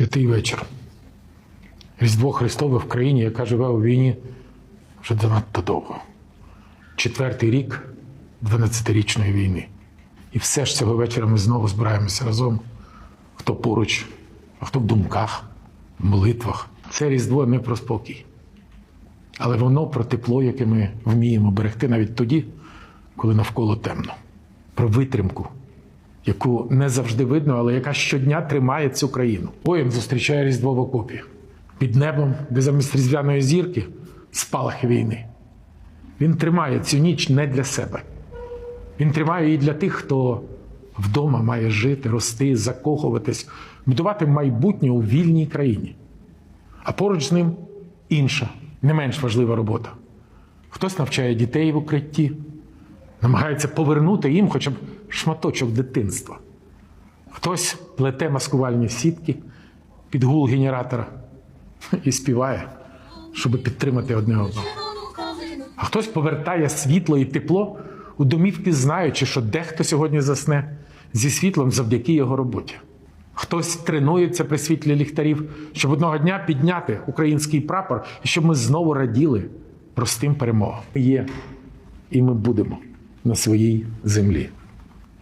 Святий вечір. Різдво Христове в країні, яка живе у війні вже занадто довго. Четвертий рік 12-річної війни. І все ж цього вечора ми знову збираємося разом. Хто поруч, а хто в думках, в молитвах. Це Різдво не про спокій. Але воно про тепло, яке ми вміємо берегти навіть тоді, коли навколо темно. Про витримку, яку не завжди видно, але яка щодня тримає цю країну. Воїн зустрічає Різдво в окопі під небом, де замість різдвяної зірки спалахи війни. Він тримає цю ніч не для себе. Він тримає її для тих, хто вдома має жити, рости, закохуватись, будувати майбутнє у вільній країні. А поруч з ним інша, не менш важлива робота. Хтось навчає дітей в укритті, намагається повернути їм хоча б шматочок дитинства. Хтось плете маскувальні сітки під гул генератора і співає, щоб підтримати одне одного. А хтось повертає світло і тепло у домівки, знаючи, що дехто сьогодні засне зі світлом завдяки його роботі. Хтось тренується при світлі ліхтарів, щоб одного дня підняти український прапор і щоб ми знову раділи простим перемогам. Є, і ми будемо на своїй землі.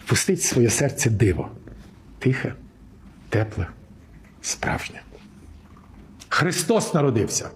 Впустить своє серце диво, тихе, тепле, справжнє. Христос народився.